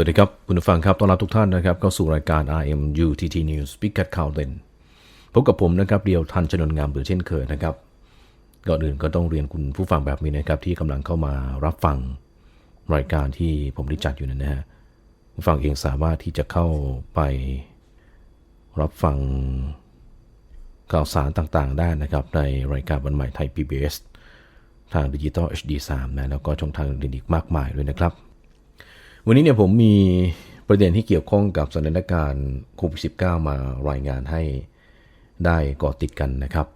วัสดีครับคุณผู้ฟังครับต้อนรับทุกท่านนะครับเข้าสู่รายการ RMUTT News พิกัดข่าวเด่นพบกับผมนะครับเดียวทันชนนงามเบือเช่นเคยนะครับก่อนอื่นก็ต้องเรียนคุณผู้ฟังแบบนี้นะครับที่กำลังเข้ามารับฟังรายการที่ผมได้จัดอยู่นั้นนะฮะผู้ฟังเองสามารถที่จะเข้าไปรับฟังข่าวสารต่างๆ ได้นะครับ ในรายการวันใหม่ไทย PBS ทางดิจิตอล HD3 นะแล้วก็ช่องทางอื่นอีกมากมายด้วยนะครับ วันนี้เนี่ยผมมีประเด็นที่เกี่ยวข้องกับสถานการณ์โควิด -19 มารายงานให้ได้ก่อติดกันนะครับ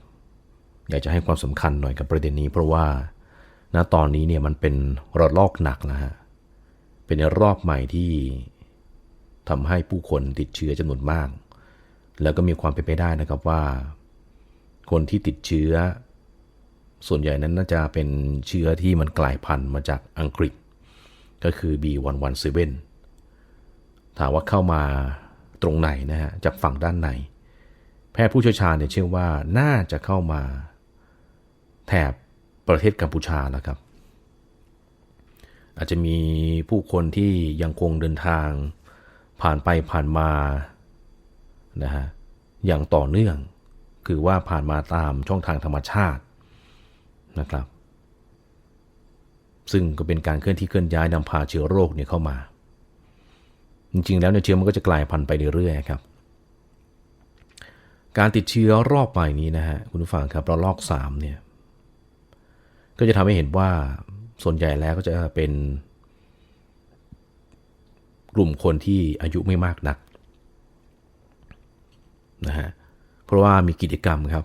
อยากจะให้ความสำคัญหน่อยกับประเด็นนี้ เพราะว่าณตอนนี้เนี่ยมันเป็นระลอกหนักนะฮะ เป็นรอบใหม่ที่ทำให้ผู้คนติดเชื้อจำนวนมาก แล้วก็มีความเป็นไปได้นะครับว่า คนที่ติดเชื้อ ส่วนใหญ่นั้นน่าจะเป็นเชื้อที่มันกลายพันธุ์มาจากอังกฤษ ก็คือ B117 ถามว่าเข้ามาตรงไหนนะฮะจากฝั่งด้านไหนแพทย์ผู้เชี่ยวชาญเนี่ยเชื่อว่าน่าจะเข้ามาแถบประเทศกัมพูชาแล้วครับ อาจจะมีผู้คนที่ยังคงเดินทางผ่านไปผ่านมานะฮะอย่างต่อเนื่อง คือว่าผ่านมาตามช่องทางธรรมชาตินะครับ ซึ่งก็เป็นการเคลื่อนที่เคลื่อนย้ายนำพาเชื้อโรคเนี่ยเข้ามา จริงๆ แล้วเนี่ยเชื้อมันก็จะกลายพันธุ์ไปเรื่อยๆครับ การติดเชื้อรอบใหม่นี้นะฮะคุณผู้ฟังครับระลอก3เนี่ยก็จะทำให้เห็นว่าส่วนใหญ่แล้วก็จะเป็น กลุ่มคนที่อายุไม่มากนักนะฮะเพราะว่ามีกิจกรรมครับ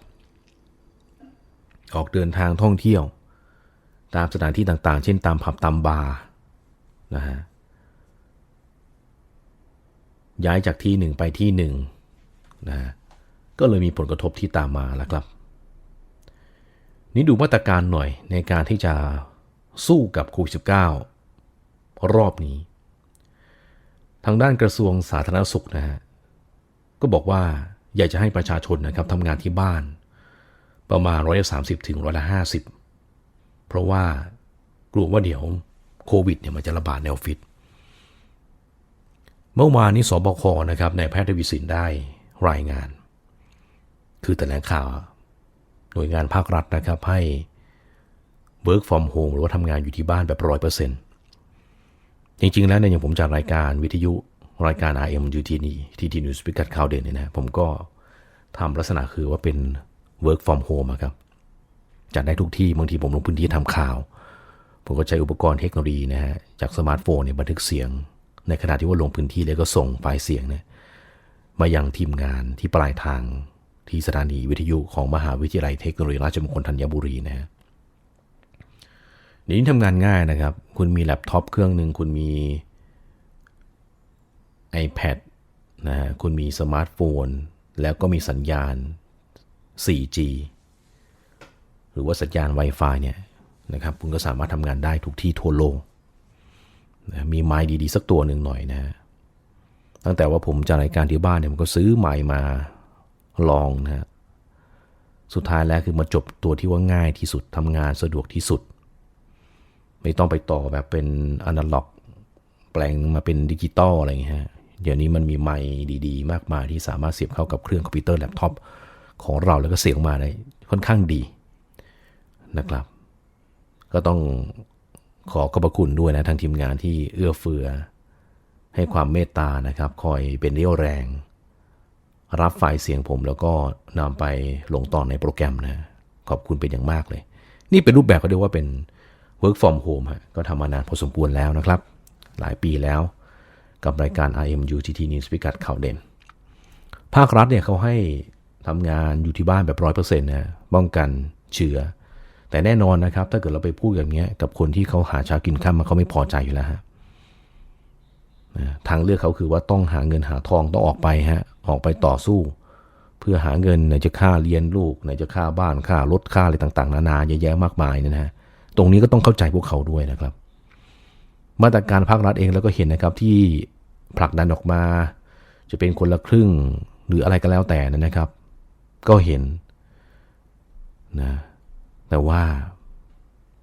ออกเดินทางท่องเที่ยว ตามสถานที่ต่างๆ เช่นตามผับตามบาร์นะฮะย้ายจากที่หนึ่งไปที่หนึ่งนะฮะก็เลยมีผลกระทบที่ตามมาแล้วครับ นี่ดูมาตรการหน่อยในการที่จะสู้กับโควิด -19 รอบนี้ ทางด้านกระทรวงสาธารณสุขนะฮะก็บอกว่าอยากจะให้ประชาชนนะครับทำงานที่บ้าน ประมาณร้อยสามสิบถึงร้อยละห้าสิบ เพราะว่ากลัวว่าเดี๋ยวโควิดเนี่ยมันจะระบาดในออฟฟิศเมื่อวานนี้สบคนะครับนายแพทย์ทวีสินได้รายงาน คือแถลงข่าวหน่วยงานภาครัฐนะครับให้ work from home หรือว่าทำงานอยู่ที่บ้านแบบร้อยเปอร์เซ็นต์จริงๆ แล้วเนี่ยอย่างผมจัดรายการวิทยุรายการ RM UTN TT News พิวสปิกัดข่าวเด่นเนี่ยนะผมก็ทำลักษณะคือว่าเป็น work from home ครับ จัดได้ทุกที่บางทีผมลงพื้นที่ทำข่าว ผมก็ใช้อุปกรณ์เทคโนโลยีนะฮะจากสมาร์ทโฟนเนี่ยบันทึกเสียง ในขณะที่ว่าลงพื้นที่แล้วก็ส่งไฟล์เสียงเนี่ยมายังทีมงานที่ปลายทางที่สถานีวิทยุของมหาวิทยาลัยเทคโนโลยีราชมงคลธัญบุรีนะฮะนี้ทำงานง่ายนะครับ คุณมีแล็ปท็อปเครื่องหนึ่งคุณมี iPad นะฮะคุณมีสมาร์ทโฟน แล้วก็มีสัญญาณ 4G รือว่าสัญญาณ Wi-Fi เนี่ยนะครับคุณก็สามารถทำงานได้ทุกที่ทั่วโลกนะมีไม้ดีๆ สักตัวหนึ่งหน่อยนะตั้งแต่ว่าผมจัดรายการที่บ้านเนี่ยผมก็ซื้อไม้มาลองนะฮะสุดท้ายแล้วคือมาจบตัวที่ว่าง่ายที่สุดทำงานสะดวกที่สุด ไม่ต้องไปต่อแบบเป็นอนาล็อก แปลงมาเป็นดิจิตอลอะไรอย่างเงี้ยเดี๋ยวนี้มันมีไมค์ดีๆ มากมายที่สามารถเสียบเข้ากับเครื่องคอมพิวเตอร์แล็ปท็อปของเราแล้วก็เสียงมาได้ค่อนข้างดี นะครับ ก็ต้องขอขอบพระคุณด้วยนะทางทีมงานที่เอื้อเฟื้อ ให้ความเมตตานะครับ คอยเป็นเรี่ยวแรง รับไฟล์เสียงผมแล้วก็นำไปลงตอนในโปรแกรมนะ ขอบคุณเป็นอย่างมากเลย นี่เป็นรูปแบบก็เรียกว่าเป็น work from home ฮะก็ทำมานานพอสมควรแล้วนะครับ หลายปีแล้ว กับรายการ IMU TT News พิกัดข่าวเด่น ภาครัฐเนี่ยเขาให้ทำงานอยู่ที่บ้านแบบร้อยเปอร์เซ็นต์นะป้องกันเชื้อ แต่แน่นอนนะครับ ถ้าเกิดเราไปพูดอย่างเงี้ยกับคนที่เขาหาเช้ากินข้ามมาเขาไม่พอใจอยู่แล้วฮะทางเลือกเขาคือว่าต้องหาเงินหาทองต้องออกไปฮะออกไปต่อสู้ เพื่อหาเงินไหนจะค่าเรียนลูกไหนจะค่าบ้านค่ารถค่าอะไรต่างๆ นานาเยอะแยะมากมายเนี่ยนะฮะตรงนี้ก็ต้องเข้าใจพวกเขาด้วยนะครับ มาตรการภาครัฐเองแล้วก็เห็นนะครับที่ผลักดันออกมา จะเป็นคนละครึ่งหรืออะไรก็แล้วแต่นะครับ ก็เห็นนะ แต่ว่า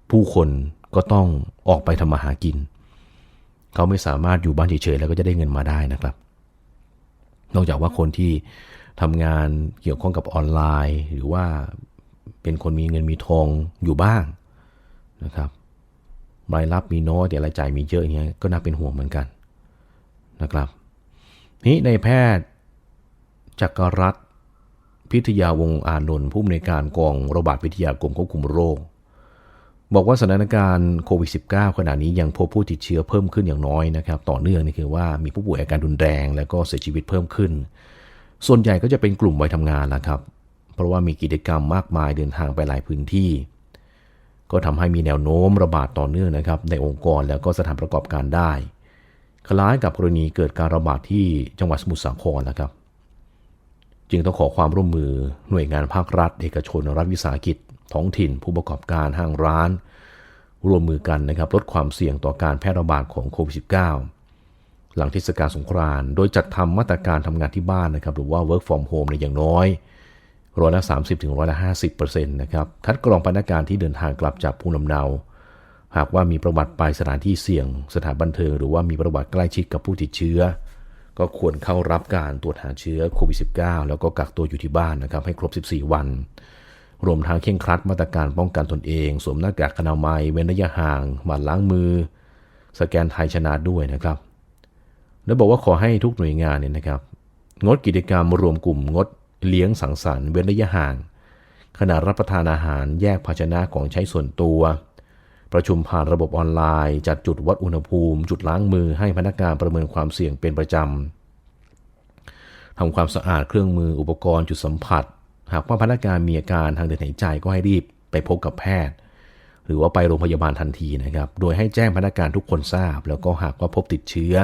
ผู้คนก็ต้องออกไปทำมาหากิน เขาไม่สามารถอยู่บ้านเฉยๆแล้วก็จะได้เงินมาได้นะครับ นอกจากว่าคนที่ทำงานเกี่ยวข้องกับออนไลน์ หรือว่าเป็นคนมีเงินมีทองอยู่บ้างนะครับรายรับมีน้อยแต่รายจ่ายมีเยอะอย่างเงี้ยก็น่าเป็นห่วงเหมือนกันนะครับนี้ในแพทย์จักรรัต พิทยาวงอานนท์ผู้อำนวยการกองระบาดวิทยากรมควบคุมโรค บอกว่าสถานการณ์โควิด -19 ขณะนี้ยังพบผู้ติดเชื้อเพิ่มขึ้นอย่างน้อยนะครับ ต่อเนื่องนี่คือว่ามีผู้ป่วยอาการรุนแรง แล้วก็เสียชีวิตเพิ่มขึ้น ส่วนใหญ่ก็จะเป็นกลุ่มวัยทำงานละครับ เพราะว่ามีกิจกรรมมากมายเดินทางไปหลายพื้นที่ ก็ทำให้มีแนวโน้มระบาดต่อเนื่องนะครับ ในองค์กรแล้วก็สถานประกอบการได้ คล้ายกับกรณีเกิดการระบาดที่จังหวัดสมุทรสาครนะครับ จึงต้องขอความร่วมมือหน่วยงานภาครัฐ เอกชนรัฐวิสาหกิจ ท้องถิ่น ผู้ประกอบการห้างร้าน ร่วมมือกันนะครับลดความเสี่ยงต่อการแพร่ระบาดของโควิด -19 หลังเทศกาลสงกรานต์โดยจัดทำมาตรการทำงานที่บ้านนะครับหรือว่า work from home ในอย่างน้อยร้อยละ 30ถึงร้อยละ50เปอร์เซ็นต์นะครับคัดกรองพนักงานที่เดินทางกลับจากภูมิลำเนา หากว่ามีประวัติไปสถานที่เสี่ยง สถานบันเทิง หรือว่ามีประวัติใกล้ชิดกับผู้ติดเชื้อ ก็ควรเข้ารับการตรวจหาเชื้อโควิด -19 แล้วก็กักตัวอยู่ที่บ้านนะครับให้ครบ 14 วัน รวมทั้งเข่งครัดมาตรการป้องกันตนเอง สวมหน้ากากอนามัย เว้นระยะห่างหมั่นล้างมือ สแกนไทยชนะด้วยนะครับ แล้วบอกว่าขอให้ทุกหน่วยงานเนี่ยนะครับ งดกิจกรรมรวมกลุ่มงดเลี้ยงสังสรรค์เว้นระยะห่างขณะรับประทานอาหารแยกภาชนะของใช้ส่วนตัว ประชุมผ่านระบบออนไลน์ จัดจุดวัดอุณหภูมิ จุดล้างมือให้พนักงานประเมินความเสี่ยงเป็นประจำทำความสะอาดเครื่องมืออุปกรณ์จุดสัมผัส หากว่าพนักงานมีอาการทางเดินหายใจก็ให้รีบไปพบกับแพทย์ หรือว่าไปโรงพยาบาลทันทีนะครับ โดยให้แจ้งพนักงานทุกคนทราบ แล้วก็หากว่าพบติดเชื้อ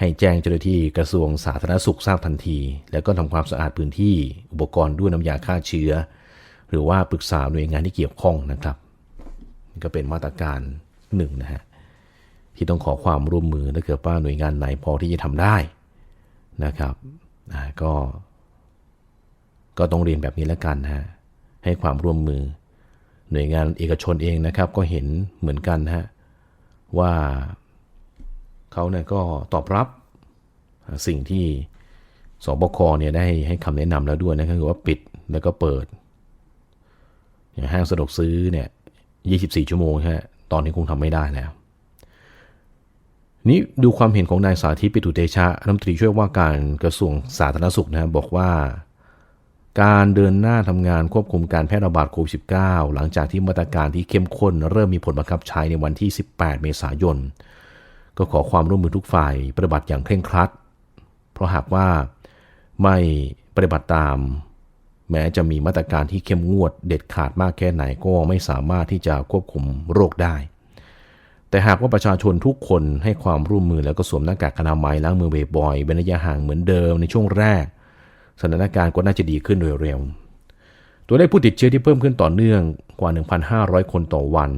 ให้แจ้งเจ้าหน้าที่กระทรวงสาธารณสุขทราบทันที แล้วก็ทำความสะอาดพื้นที่ อุปกรณ์ด้วยน้ำยาฆ่าเชื้อ หรือว่าปรึกษาหน่วยงานที่เกี่ยวข้องนะครับ ก็เป็นมาตรการหนึ่งนะฮะที่ต้องขอความร่วมมือถ้าเกิดว่าหน่วยงานไหนพอที่จะทำได้นะครับก็ก็ต้องเรียนแบบนี้แล้วกันฮะให้ความร่วมมือ หน่วยงานเอกชนเองนะครับ ก็เห็นเหมือนกันฮะว่าเขาเนี่ยก็ตอบรับสิ่งที่สบคเนี่ยได้ให้คำแนะนำแล้วด้วยนะคือว่าปิดแล้วก็เปิด อย่างห้างสะดวกซื้อเนี่ย 24 ชั่วโมงฮะตอนนี้คงทำไม่ได้แล้ว นี้ดูความเห็นของนายสาธิตปิตุเตชะรัฐมนตรีช่วยว่าการกระทรวงสาธารณสุขนะบอกว่า การเดินหน้าทำงานควบคุมการแพร่ระบาดโควิด -19 หลังจากที่มาตรการที่เข้มข้น เริ่มมีผลบังคับใช้ในวันที่ 18 เมษายน ก็ขอความร่วมมือทุกฝ่ายปฏิบัติอย่างเคร่งครัด เพราะหากว่าไม่ปฏิบัติตาม แม้จะมีมาตรการที่เข้มงวดเด็ดขาดมากแค่ไหนก็ไม่สามารถที่จะควบคุมโรคได้ แต่หากว่าประชาชนทุกคนให้ความร่วมมือแล้วก็สวมหน้ากากอนามัยล้างมือบ่อยๆเว้นระยะห่างเหมือนเดิมในช่วงแรก สถานการณ์ก็น่าจะดีขึ้นโดยเร็ว ตัวเลขผู้ติดเชื้อที่เพิ่มขึ้นต่อเนื่องกว่า 1,500 คนต่อวัน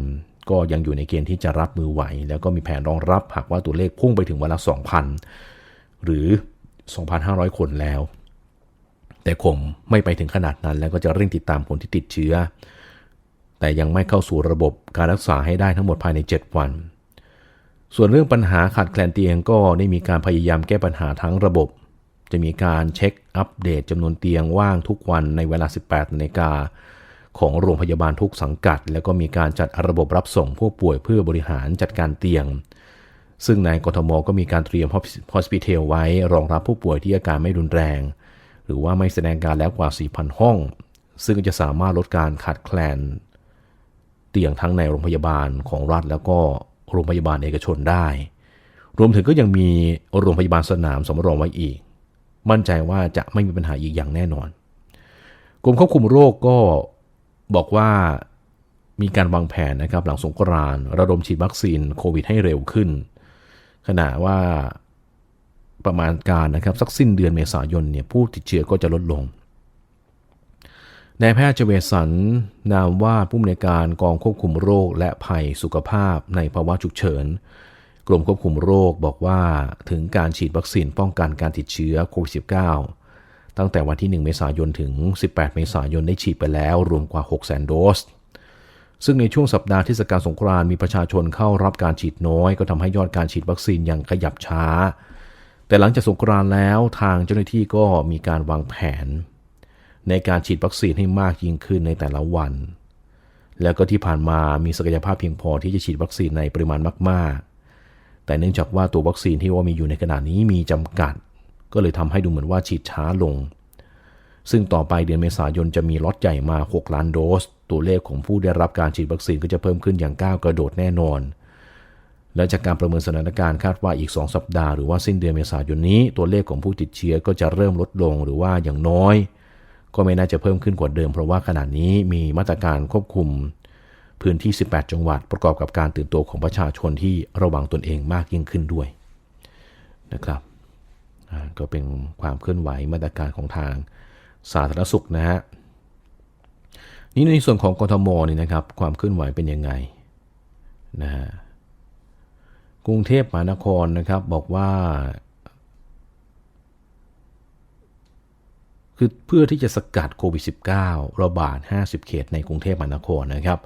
ก็ยังอยู่ในเกณฑ์ที่จะรับมือไหว แล้วก็มีแผนรองรับหากว่าตัวเลขพุ่งไปถึงวันละ 2,000 หรือ 2,500 คนแล้ว แต่คงไม่ไปถึงขนาดนั้น แล้วก็จะเร่งติดตามคนที่ติดเชื้อ แต่ยังไม่เข้าสู่ระบบการรักษาให้ได้ทั้งหมดภายใน 7 วัน ส่วนเรื่องปัญหาขาดแคลนเตียงก็ได้มีการพยายามแก้ปัญหาทั้งระบบ จะมีการเช็คอัปเดตจำนวนเตียงว่างทุกวันในเวลา 18นาฬิกาของโรงพยาบาลทุกสังกัด แล้วก็มีการจัดระบบรับส่งผู้ป่วยเพื่อบริหารจัดการเตียง ซึ่งในกทมก็มีการเตรียมฮอสพิทอลไว้รองรับผู้ป่วยที่อาการไม่รุนแรง หรือว่าไม่แสดงการแล้วกว่า 4,000 ห้อง ซึ่งจะสามารถลดการขาดแคลน เตียงทั้งในโรงพยาบาลของรัฐแล้วก็โรงพยาบาลเอกชนได้ รวมถึงก็ยังมีโรงพยาบาลสนามสำรองไว้อีก มั่นใจว่าจะไม่มีปัญหาอีกอย่างแน่นอน กรมควบคุมโรคก็บอกว่ามีการวางแผนนะครับหลังสงกรานระดมฉีดวัคซีนโควิดให้เร็วขึ้น ขณะว่า ประมาณการนะครับสักสิ้นเดือนเมษายนเนี่ยผู้ติดเชื้อก็จะลดลงนายแพทย์เจเวสัน นามว่าผู้อำนวยการกองควบคุมโรคและภัยสุขภาพในภาวะฉุกเฉิน กรมควบคุมโรคบอกว่าถึงการฉีดวัคซีนป้องกันการติดเชื้อโควิด -19 ตั้งแต่วันที่ 1 เมษายนถึง 18 เมษายนได้ฉีดไปแล้วรวมกว่า 600,000โดส ซึ่งในช่วงสัปดาห์เทศกาลสงกรานต์มีประชาชนเข้ารับการฉีดน้อย ก็ทำให้ยอดการฉีดวัคซีนยังขยับช้า แต่หลังจากสงกรานต์แล้วทางเจ้าหน้าที่ก็มีการวางแผน ในการฉีดวัคซีนให้มากยิ่งขึ้นในแต่ละวัน แล้วก็ที่ผ่านมามีศักยภาพเพียงพอที่จะฉีดวัคซีนในปริมาณมาก ๆ แต่เนื่องจากว่าตัววัคซีนที่ว่ามีอยู่ในขณะนี้มีจำกัด ก็เลยทำให้ดูเหมือนว่าฉีดช้าลง ซึ่งต่อไปเดือนเมษายนจะมีล็อตใหญ่มา 6 ล้านโดส ตัวเลขของผู้ได้รับการฉีดวัคซีนก็จะเพิ่มขึ้นอย่างก้าวกระโดดแน่นอน และจากการประเมินสถานการณ์คาดว่าอีก 2 สัปดาห์หรือว่าสิ้นเดือนเมษายนนี้ ตัวเลขของผู้ติดเชื้อก็จะเริ่มลดลงหรือว่าอย่างน้อย ก็ไม่น่าจะเพิ่มขึ้นกว่าเดิม เพราะว่าขณะนี้มีมาตรการควบคุม พื้นที่ 18 จังหวัด ประกอบกับการตื่นตัวของประชาชนที่ระวังตนเองมากยิ่งขึ้นด้วยนะครับก็เป็นความเคลื่อนไหวมาตรการของทางสาธารณสุขนะฮะนี่ในส่วนของกทมนี่นะครับ ความเคลื่อนไหวเป็นยังไงนะฮะ กรุงเทพมหานครนะครับบอกว่า คือเพื่อที่จะสกัดโควิด -19 ระบาด 50 เขตในกรุงเทพมหานครนะครับ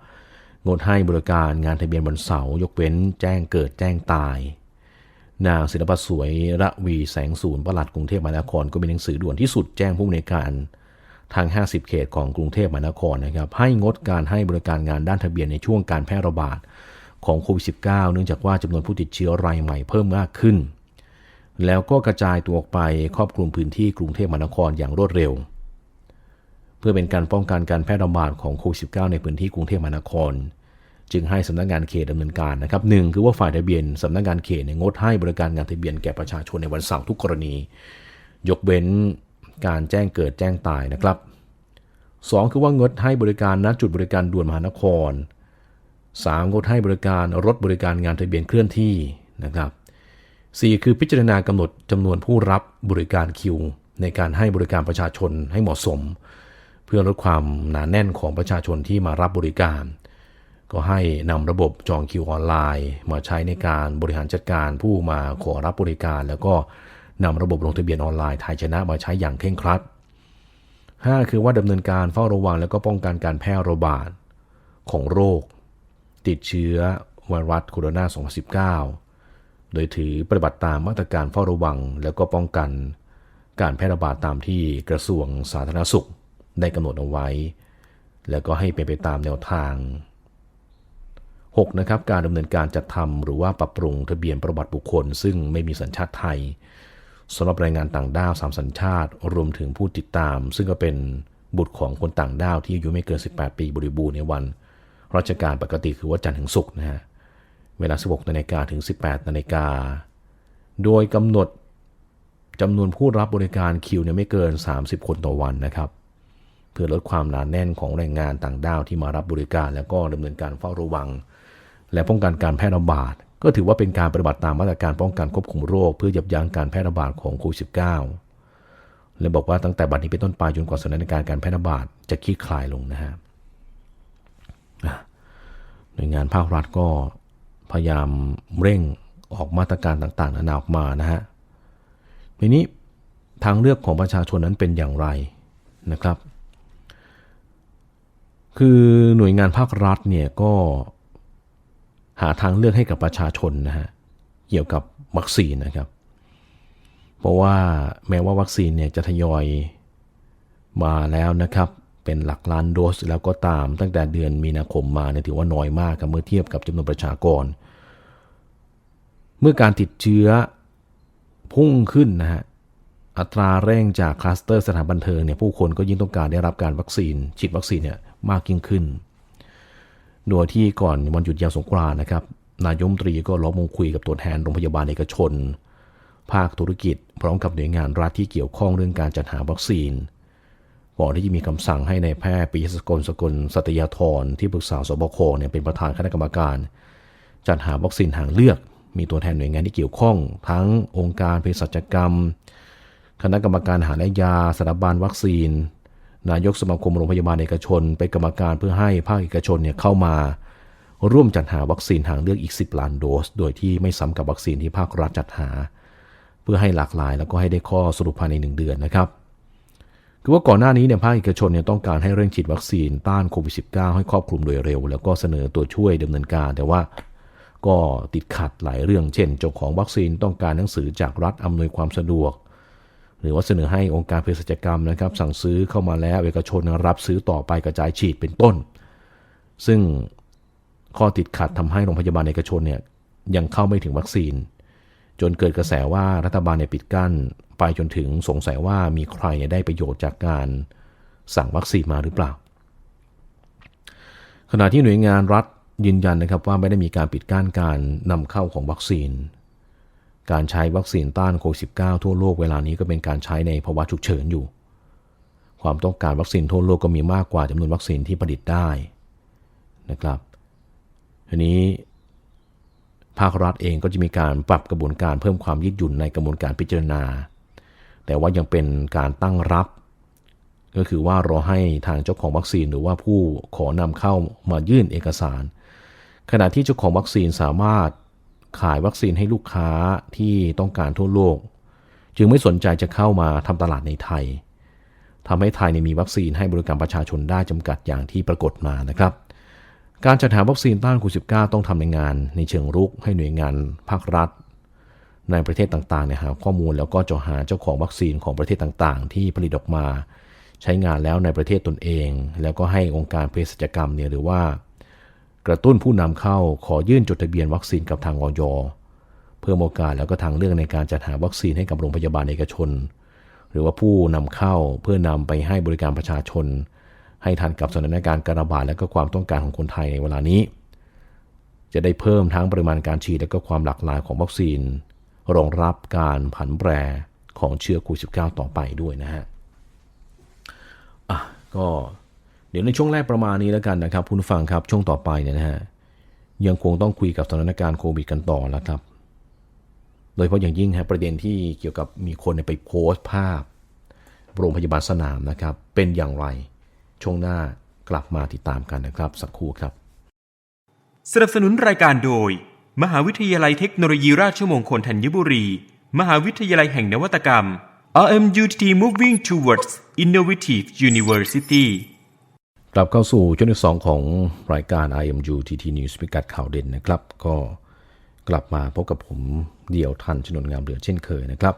งดให้บริการงานทะเบียนวันเสาร์ยกเว้นแจ้งเกิดแจ้งตาย นางศิลปสวยระวีแสงศูนย์ปลัดกรุงเทพมหานครก็มีหนังสือด่วนที่สุดแจ้งผู้ในการทาง 50 เขตของกรุงเทพมหานครนะครับ ให้งดการให้บริการงานด้านทะเบียนในช่วงการแพร่ระบาด ของโควิด -19 เนื่องจากว่าจำนวนผู้ติดเชื้อรายใหม่เพิ่มมากขึ้น แล้วก็กระจายตัวออกไปครอบคลุมพื้นที่กรุงเทพมหานครอย่างรวดเร็ว เพื่อเป็นการป้องกันการแพร่ระบาดของโควิด -19 ในพื้นที่กรุงเทพมหานคร จึงให้สำนักงานเขตดำเนินการนะครับหนึ่งคือว่าฝ่ายทะเบียนสำนักงานเขตเนี่ยงดให้บริการงานทะเบียนแก่ประชาชนในวันเสาร์ทุกกรณี ยกเว้นการแจ้งเกิดแจ้งตายนะครับ 2 คือว่างดให้บริการณจุดบริการด่วนมหานคร 3. งดให้บริการรถบริการงานทะเบียนเคลื่อนที่นะครับ 4. คือพิจารณากำหนดจำนวนผู้รับบริการคิว ในการให้บริการประชาชนให้เหมาะสม เพื่อลดความหนาแน่นของประชาชนที่มารับบริการ ก็ให้นำระบบจองคิวออนไลน์ มาใช้ในการบริหารจัดการผู้มาขอรับบริการ แล้วก็นำระบบลงทะเบียนออนไลน์ไทยชนะมาใช้อย่างเคร่งครัด 5. คือว่าดำเนินการเฝ้าระวัง แล้วก็ป้องกันการแพร่ระบาดของโรค ติดเชื้อไวรัสโคโรนา 2019 โดยถือปฏิบัติตามมาตรการเฝ้าระวังแล้วก็ป้องกัน การแพร่ระบาดตามที่กระทรวงสาธารณสุขได้กำหนดเอาไว้ แล้วก็ให้เป็นไปตามแนวทาง 6. นะครับการดำเนินการจัดทำหรือว่าปรับปรุงทะเบียนประวัติบุคคล ซึ่งไม่มีสัญชาติไทยสำหรับแรงงานต่างด้าวสามสัญชาติ รวมถึงผู้ติดตาม ซึ่งก็เป็นบุตรของคนต่างด้าวที่อายุไม่เกิน 18 ปีบริบูรณ์ในวัน ราชการปกติคือว่าจันทร์ถึงศุกร์นะฮะ เวลา 16นาฬิกาถึง 18นาฬิกา โดยกำหนดจำนวนผู้รับบริการคิวเนี่ยไม่เกิน 30 คนต่อวันนะครับ เพื่อลดความหนาแน่นของแรงงานต่างด้าวที่มารับบริการ แล้วก็ดำเนินการเฝ้าระวัง และป้องกันการแพร่ระบาด ก็ถือว่าเป็นการปฏิบัติตามมาตรการป้องกันควบคุมโรค เพื่อยับยั้งการแพร่ระบาดของโควิด -19 และบอกว่าตั้งแต่บัดนี้เป็นต้นไปจนกว่าสถานการณ์การแพร่ระบาดจะคลี่คลายลงนะฮะ หน่วยงานภาครัฐก็พยายามเร่งออกมาตรการต่างๆนานาออกมานะฮะทีนี้ทางเลือกของประชาชนนั้นเป็นอย่างไรนะครับ คือหน่วยงานภาครัฐเนี่ยก็หาทางเลือกให้กับประชาชนนะฮะเกี่ยวกับวัคซีนนะครับ เพราะว่าแม้ว่าวัคซีนเนี่ยจะทยอยมาแล้วนะครับ เป็นหลักล้านโดสแล้วก็ตามตั้งแต่เดือนมีนาคมมาเนี่ยถือว่าน้อยมากกับเมื่อเทียบกับจำนวนประชากร เมื่อการติดเชื้อพุ่งขึ้นนะฮะอัตราเร่งจากคลัสเตอร์สถานบันเทิงเนี่ยผู้คนก็ยิ่งต้องการได้รับการวัคซีน ฉีดวัคซีนเนี่ยมากยิ่งขึ้น โดยที่ก่อนวันหยุดยาวสงกรานต์นะครับ นายมตรีก็ล้อมวงคุยกับตัวแทนโรงพยาบาลเอกชน ภาคธุรกิจ พร้อมกับหน่วยงานรัฐที่เกี่ยวข้องเรื่องการจัดหาวัคซีน ก่อนที่จะมีคำสั่งให้ในายแพทย์ปิยสกลสกลสัตยาธรที่ปรึกษาสบคเนี่ยเป็นประธานคณะกรรมการ จัดหาวัคซีนทางเลือก มีตัวแทนหน่วยงานที่เกี่ยวข้อง ทั้งองค์การเภสัชกรรม คณะกรรมการอาหารและยาสถาบันวัคซีน นายกสมาคมโรงพยาบาลเอกชน เป็นกรรมการเพื่อให้ภาคเอกชนเนี่ยเข้ามา ร่วมจัดหาวัคซีนทางเลือกอีก 10 ล้านโดส โดยที่ไม่ซ้ำกับวัคซีนที่ภาครัฐจัดหา เพื่อให้หลากหลายแล้วก็ให้ได้ข้อสรุปภายใน 1 เดือนนะครับ คือว่าก่อนหน้านี้เนี่ยภาคเอกชนเนี่ยต้องการให้เร่งฉีดวัคซีนต้านโควิด -19 ให้ครอบคลุมโดยเร็ว แล้วก็เสนอตัวช่วยดำเนินการ แต่ว่าก็ติดขัดหลายเรื่อง เช่นเจ้าของวัคซีนต้องการหนังสือจากรัฐอำนวยความสะดวก หรือว่าเสนอให้องค์การเภสัชกรรมนะครับ สั่งซื้อเข้ามาแล้วเอกชนรับซื้อต่อไปกระจายฉีดเป็นต้น ซึ่งข้อติดขัดทำให้โรงพยาบาลเอกชนเนี่ยยังเข้าไม่ถึงวัคซีน จนเกิดกระแสว่ารัฐบาลเนี่ยปิดกั้น ไปจนถึงสงสัยว่ามีใครได้ประโยชน์จากการสั่งวัคซีนมาหรือเปล่า ขณะที่หน่วยงานรัฐยืนยันนะครับว่าไม่ได้มีการปิดกั้นการนำเข้าของวัคซีน การใช้วัคซีนต้านโควิด -19 ทั่วโลกเวลานี้ก็เป็นการใช้ในภาวะฉุกเฉินอยู่ ความต้องการวัคซีนทั่วโลกก็มีมากกว่าจำนวนวัคซีนที่ผลิตได้นะครับทีนี้ภาครัฐเองก็จะมีการปรับกระบวนการเพิ่มความยืดหยุ่นในกระบวนการพิจารณา แต่ว่ายังเป็นการตั้งรับ ก็คือว่ารอให้ทางเจ้าของวัคซีนหรือว่าผู้ขอนำเข้ามายื่นเอกสาร ขณะที่เจ้าของวัคซีนสามารถขายวัคซีนให้ลูกค้าที่ต้องการทั่วโลก จึงไม่สนใจจะเข้ามาทำตลาดในไทยทำให้ไทยมีวัคซีนให้บริการประชาชนได้จำกัดอย่างที่ปรากฏมานะครับการจัดหาวัคซีนต้านโควิด -19 ต้องทำในงานในเชิงรุกให้หน่วยงานภาครัฐ ในประเทศต่างๆเนี่ยหาข้อมูลแล้วก็จะหาเจ้าของวัคซีนของประเทศต่างๆ ที่ผลิตออกมา ใช้งานแล้วในประเทศตนเอง แล้วก็ให้องค์การเภสัชกรรมเนี่ยหรือว่า กระตุ้นผู้นำเข้าขอยื่นจดทะเบียนวัคซีนกับทางออยเพิ่มโอกาสแล้วก็ทางเลือกในการจัดหาวัคซีนให้กับโรงพยาบาลเอกชน หรือว่าผู้นำเข้าเพื่อนำไปให้บริการประชาชน ให้ทันกับสถานการณ์การระบาดและก็ความต้องการของคนไทยในเวลานี้ จะได้เพิ่มทั้งปริมาณการฉีดและก็ความหลากหลายของวัคซีน รองรับการผันแปรของเชื้อโควิด -19 ต่อไปด้วยนะฮะอะก็เดี๋ยวในช่วงแรกประมาณนี้แล้วกันนะครับคุณผู้ฟังครับช่วงต่อไปเนี่ยนะฮะยังคงต้องคุยกับสถานการณ์โควิดกันต่อแล้วครับ โดยเฉพาะอย่างยิ่งฮะประเด็นที่เกี่ยวกับมีคนไปโพสต์ภาพ โรงพยาบาลสนามนะครับ เป็นอย่างไร ช่วงหน้ากลับมาติดตามกันนะครับ สักครู่ครับ สนับสนุนรายการโดย มหาวิทยาลัยเทคโนโลยีราชมงคลธัญบุรี มหาวิทยาลัยแห่งนวัตกรรม RMUTT Moving Towards Innovative University กลับเข้าสู่ช่วงที่สองของรายการ IMU TT News พิกัดข่าวเด่นนะครับ ก็กลับมาพบกับผมเดี่ยวทันชนนงามเหลือเช่นเคยนะครับ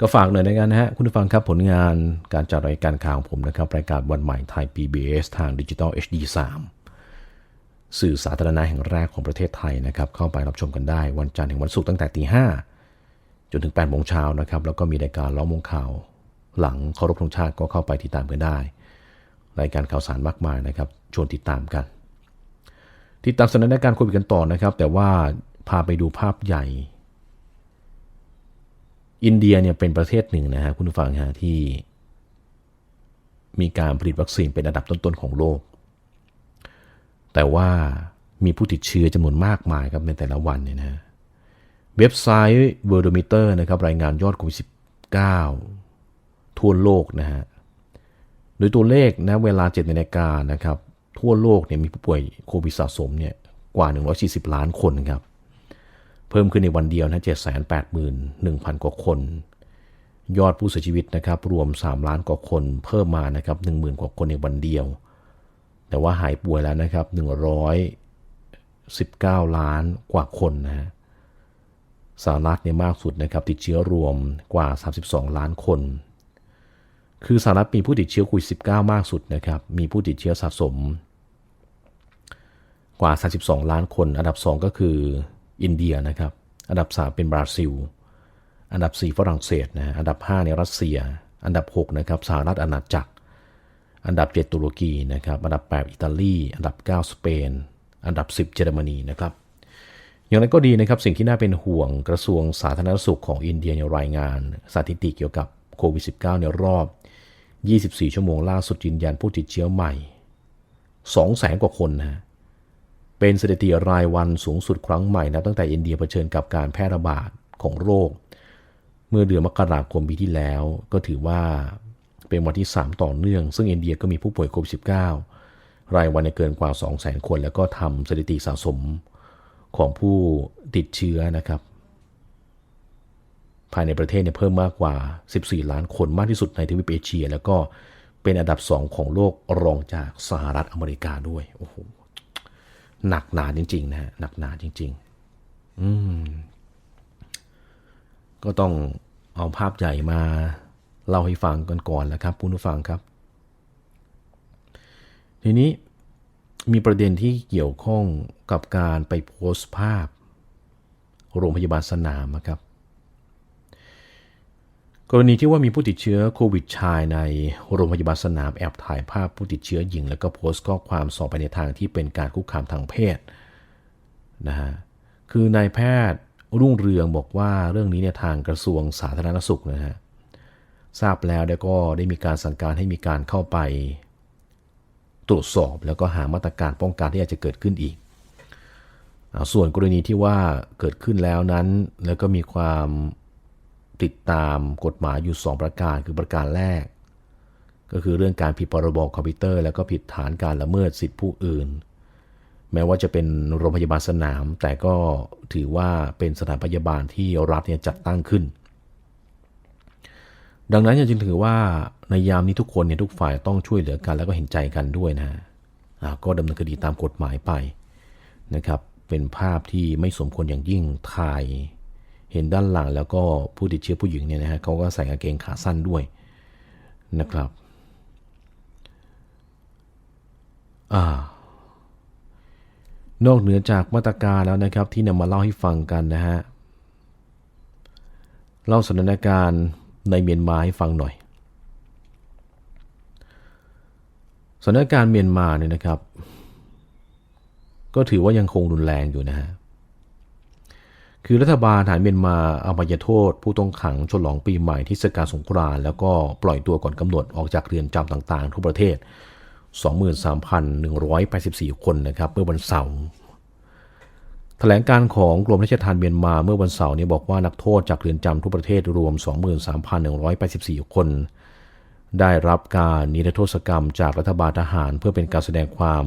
ก็ฝากหน่อยในกันนะฮะ คุณผู้ฟังครับผลงานการจัดรายการข่าวของผมนะครับ รายการวันใหม่ไทย PBS ทางดิจิตอล HD 3 สื่อสาธารณะแห่งแรกของประเทศไทยนะครับ เข้าไปรับชมกันได้วันจันทร์ถึงวันศุกร์ตั้งแต่ตีห้าจนถึง8โมงเช้านะครับ แล้วก็มีรายการล้อมวงข่าว หลังเคารพธงชาติก็เข้าไปติดตามกันได้ รายการข่าวสารมากมายนะครับชวนติดตามกัน ติดตามสถานการณ์โควิดกันต่อนะครับ แต่ว่าพาไปดูภาพใหญ่ อินเดียเนี่ยเป็นประเทศหนึ่งนะฮะคุณผู้ฟังฮะที่ มีการผลิตวัคซีนเป็นอันดับต้นๆของโลก แต่ว่ามีผู้ติดเชื้อจำนวนมากมายครับในแต่ละวันเนี่ยนะเว็บไซต์ w o r l d o m e t e r นะครับรายงานยอดโควิด -19 ทั่วโลกนะฮะ โดยตัวเลขนะเวลา7นาฬิกานะครับ ทั่วโลกเนี่ยมีผู้ป่วยโควิดสะสมเนี่ยกว่า 140 ล้านคนครับ เพิ่มขึ้นในวันเดียวนะ781,000 กว่าคน ยอดผู้เสียชีวิตนะครับ รวม 3 ล้านกว่าคน เพิ่มมานะครับ10,000 กว่าคนในวันเดียว แต่ว่าหายป่วยแล้วนะครับ 119 ล้านกว่าคนนะฮะสหรัฐเนี่ยมากสุดนะครับติดเชื้อรวมกว่า 32 ล้านคน คือสหรัฐมีผู้ติดเชื้อโควิด -19 มากสุดนะครับ มีผู้ติดเชื้อสะสม กว่า 32 ล้านคน อันดับ 2 ก็คืออินเดียนะครับ อันดับ 3 เป็นบราซิล อันดับ 4 ฝรั่งเศสนะ อันดับ 5 ในรัสเซีย อันดับ 6 นะครับสหรัฐอาณาจักร อันดับ 7 ตุรกีนะครับอันดับ 8 อิตาลี อันดับ 9 สเปน อันดับ 10 เยอรมนีนะครับอย่างไรก็ดีนะครับสิ่งที่น่าเป็นห่วงกระทรวงสาธารณสุขของอินเดียในรายงานสถิติเกี่ยวกับโควิด -19 ในรอบ 24 ชั่วโมงล่าสุดยืนยันผู้ติดเชื้อใหม่200,000กว่าคนนะเป็นสถิติรายวันสูงสุดครั้งใหม่นะตั้งแต่อินเดียเผชิญกับการแพร่ระบาดของโรค เมื่อเดือนมกราคมปีที่แล้ว ก็ถือว่า เป็นวันที่ 3 ต่อเนื่อง ซึ่งอินเดียก็มีผู้ป่วยโควิด -19 รายวันเกินกว่า 200,000 คน แล้วก็ทำสถิติสะสมของผู้ติดเชื้อนะครับ ภายในประเทศเนี่ยเพิ่มมากกว่า 14 ล้านคนมากที่สุดในทวีปเอเชีย แล้วก็เป็นอันดับสองของโลกรองจากสหรัฐอเมริกาด้วยโอ้โหหนักหนาจริง ๆ นะฮะหนักหนาจริง ๆ อืมก็ต้องเอาภาพใหญ่มา เล่าให้ฟังกันก่อนแล้วครับคุณผู้ฟังครับ ทีนี้มีประเด็นที่เกี่ยวข้องกับการไปโพสต์ภาพ โรงพยาบาลสนามนะครับ กรณีที่ว่ามีผู้ติดเชื้อโควิดชายในโรงพยาบาลสนามแอบถ่ายภาพผู้ติดเชื้อหญิง แล้วก็โพสต์ข้อความสอบไปในทางที่เป็นการคุกคามทางเพศนะฮะคือนายแพทย์รุ่งเรืองบอกว่าเรื่องนี้เนี่ยทางกระทรวงสาธารณสุขนะฮะ ทราบแล้วแล้วก็ได้มีการสั่งการให้มีการเข้าไป ตรวจสอบแล้วก็หามาตรการป้องกันที่อาจจะเกิดขึ้นอีก ส่วนกรณีที่ว่าเกิดขึ้นแล้วนั้น แล้วก็มีความติดตามกฎหมายอยู่ 2 ประการคือประการแรก ก็คือเรื่องการผิดพรบคอมพิวเตอร์ แล้วก็ผิดฐานการละเมิดสิทธิผู้อื่น แม้ว่าจะเป็นโรงพยาบาลสนาม แต่ก็ถือว่าเป็นสถานพยาบาลที่รัฐเนี่ยจัดตั้งขึ้น ดังนั้นจึงถือว่าในยามนี้ทุกคนเนี่ยทุกฝ่ายต้องช่วยเหลือกัน แล้วก็เห็นใจกันด้วยนะฮะก็ดำเนินคดีตามกฎหมายไปนะครับ เป็นภาพที่ไม่สมควรอย่างยิ่งถ่าย เห็นด้านหลังแล้วก็ผู้ติดเชื้อผู้หญิงเนี่ยนะฮะเขาก็ใส่กางเกงขาสั้นด้วยนะครับอนอกเหนือจากมาตรการแล้วนะครับที่นำมาเล่าให้ฟังกันนะฮะเล่าสถานการณ์ ในเมียนมาให้ฟังหน่อยสถานการณ์เมียนมาเนี่ยนะครับ ก็ถือว่ายังคงรุนแรงอยู่นะฮะคือรัฐบาลฐานเมียนมาเอาพยโทษ ผู้ต้องขังฉลองปีใหม่ที่เทศกาลสงกรานต์แล้วก็ปล่อยตัวก่อนกำหนดออกจากเรือนจำต่างๆ ทั่วประเทศ 23,184 คนนะครับ เมื่อวันเสาร์ แถลงการของกรมราชทัณฑ์เมียนมาเมื่อวันเสาร์นี้บอกว่านักโทษจากเรือนจำทั่วประเทศรวม 23,184 คน ได้รับการนิรโทษกรรมจากรัฐบาลทหาร เพื่อเป็นการแสดงความ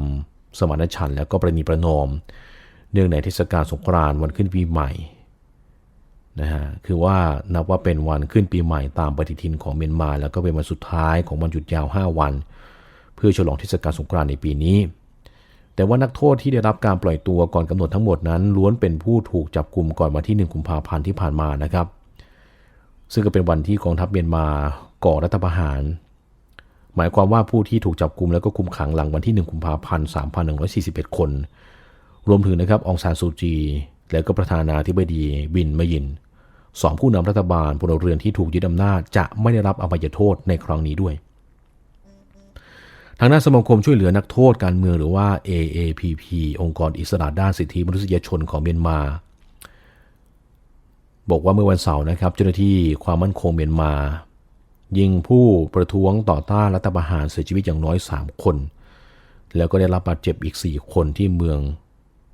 สมานฉันท์และก็ประนีประนอม เนื่องในเทศกาลสงกรานต์วันขึ้นปีใหม่นะฮะคือว่านับว่าเป็นวันขึ้นปีใหม่ตามปฏิทินของเมียนมา แล้วก็เป็นวันสุดท้ายของวันหยุดยาว 5 วัน เพื่อฉลองเทศกาลสงกรานต์ในปีนี้ แต่ว่านักโทษที่ได้รับการปล่อยตัวก่อนกำหนดทั้งหมดนั้น ล้วนเป็นผู้ถูกจับกลุ่มก่อนวันที่ 1 กุมภาพันธ์ที่ผ่านมานะครับ ซึ่งก็เป็นวันที่กองทัพเมียนมาก่อรัฐประหาร หมายความว่าผู้ที่ถูกจับกลุ่มแล้วก็คุมขังหลังวันที่ 1 กุมภาพันธ์ 3,141 คน รวมถึงนะครับองซานซูจี และก็ประธานาธิบดีบินมยินสองผู้นำรัฐบาลพลเรือนที่ถูกยึดอำนาจจะไม่ได้รับอภัยโทษในครั้งนี้ด้วย ทางด้านสมาคมช่วยเหลือนักโทษการเมืองหรือว่า AAPP องค์กรอิสระด้านสิทธิมนุษยชนของเมียนมา บอกว่าเมื่อวันเสาร์นะครับเจ้าหน้าที่ความมั่นคงเมียนมา ยิงผู้ประท้วงต่อต้านรัฐประหารเสียชีวิตอย่างน้อย 3 คน แล้วก็ได้รับบาดเจ็บอีก 4 คนที่เมือง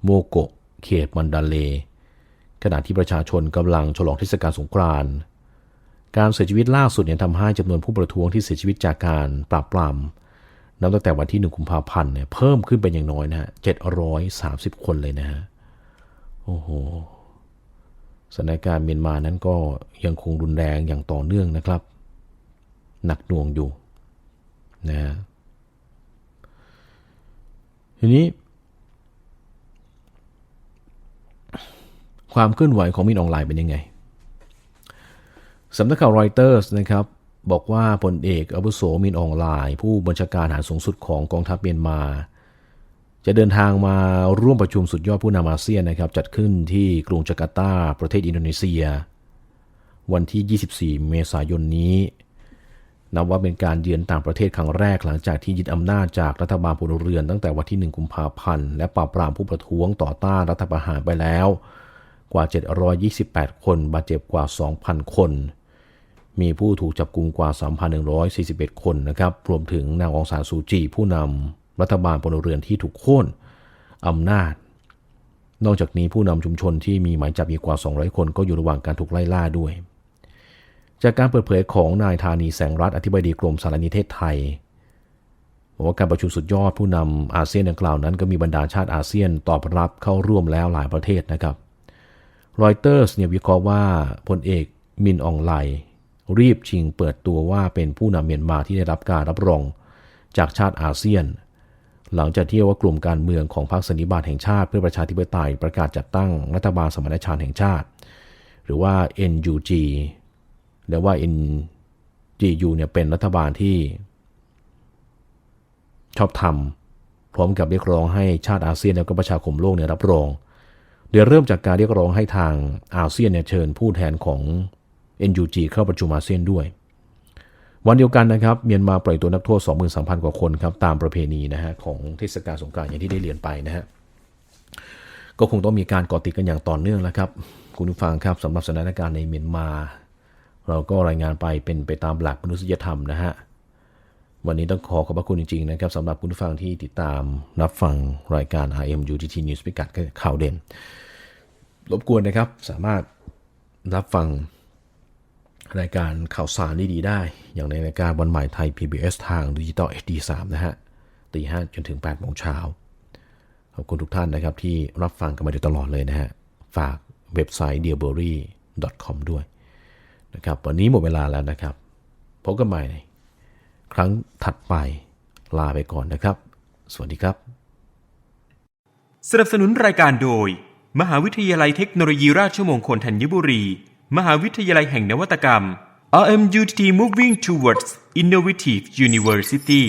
โมโกะเขตมันดาเล ขณะที่ประชาชนกำลังฉลองเทศกาลสงกรานต์การเสียชีวิตล่าสุดเนี่ยทำให้จำนวนผู้ประท้วงที่เสียชีวิตจากการปราบปราม นับตั้งแต่วันที่ 1 กุมภาพันธ์เนี่ยเพิ่มขึ้นเป็นอย่างน้อยนะฮะ730คนเลยนะฮะ โอ้โหสถานการณ์เมียนมานั้นก็ยังคงรุนแรงอย่างต่อเนื่องนะครับ หนักหน่วงอยู่นะฮะทีนี้ ความเคลื่อนไหวของมินออนไลน์เป็นยังไงสำนักข่าวรอยเตอร์สนะครับ บอกว่าพลเอกอาวุโสมินออนไลน์ผู้บัญชาการทหารสูงสุดของกองทัพเมียนมา จะเดินทางมาร่วมประชุมสุดยอดผู้นำอาเซียนนะครับ จัดขึ้นที่กรุงจาการ์ตา ประเทศอินโดนีเซีย วันที่ 24 เมษายนนี้นับว่าเป็นการเยือนต่างประเทศครั้งแรกหลังจากที่ยึดอำนาจจากรัฐบาลพลเรือนตั้งแต่วันที่ 1 กุมภาพันธ์ และปราบปรามผู้ประท้วงต่อต้านรัฐประหารไปแล้ว กว่า 728 คน บาดเจ็บกว่า 2,000 คน มีผู้ถูกจับกลุมกว่า 3,141 คนนะครับ รวมถึงนางองซานซูจี ผู้นำรัฐบาลพลเรือนที่ถูกโค่นอำนาจ นอกจากนี้ผู้นำชุมชนที่มีหมายจับอีกกว่า 200 คนก็อยู่ระหว่างการถูกไล่ล่าด้วย จากการเปิดเผยของนายธานีแสงรัฐอธิบดีกรมสารนิเทศไทยบอกว่าการประชุมสุดยอดผู้นำอาเซียนดังกล่าวนั้นก็มีบรรดาชาติอาเซียนตอบรับเข้าร่วมแล้วหลายประเทศนะครับรอยเตอร์สเนี่ยวิเคราะห์ว่าพลเอกมินอองไล รีบชิงเปิดตัวว่าเป็นผู้นำเมียนมาที่ได้รับการรับรองจากชาติอาเซียน หลังจากที่ว่ากลุ่มการเมืองของพรรคสันนิบาตแห่งชาติเพื่อประชาธิปไตยประกาศจัดตั้งรัฐบาลสมานฉันท์แห่งชาติ หรือว่า NUG หรือว่า NGU เนี่ยเป็นรัฐบาลที่ชอบทำพร้อมกับเรียกร้องให้ชาติอาเซียนและก็ประชาคมโลกเนี่ยรับรอง โดยเริ่มจากการเรียกร้องให้ทางอาเซียนเนี่ยเชิญผู้แทนของ NUG เข้าประชุมอาเซียนด้วย วันเดียวกันนะครับเมียนมาปล่อยตัวนักโทษ 23,000 กว่าคนครับตามประเพณีนะฮะของเทศกาลสงกรานต์อย่างที่ได้เรียนไปนะฮะก็คงต้องมีการก่อติดกันอย่างต่อเนื่องแล้วครับคุณผู้ฟังครับสำหรับสถานการณ์ในเมียนมา เราก็รายงานไปเป็นไปตามหลักมนุษยธรรมนะฮะวันนี้ต้องขอขอบพระคุณจริงๆนะครับสำหรับคุณผู้ฟังที่ติดตามรับฟังรายการ RM UTT News พิกัดข่าวเด่น รบกวนนะครับสามารถรับฟัง รายการข่าวสารดีๆได้ อย่างในรายการวันใหม่ไทย PBS ทางดิจิตอล HD 3นะฮะตีห้าจนถึง8โมงเช้าขอบคุณทุกท่านนะครับที่รับฟังกันมาโดยตลอดเลยนะฮะ ฝากเว็บไซต์ d e a r b u r y com ด้วยนะครับวันนี้หมดเวลาแล้วนะครับพบกันใหม่ ครั้งถัดไปลาไปก่อนนะครับ สวัสดีครับ สนับสนุนรายการโดย มหาวิทยาลัยเทคโนโลยีราชมงคลธัญบุรี มหาวิทยาลัยแห่งนวัตกรรม RMUTT Moving Towards Innovative University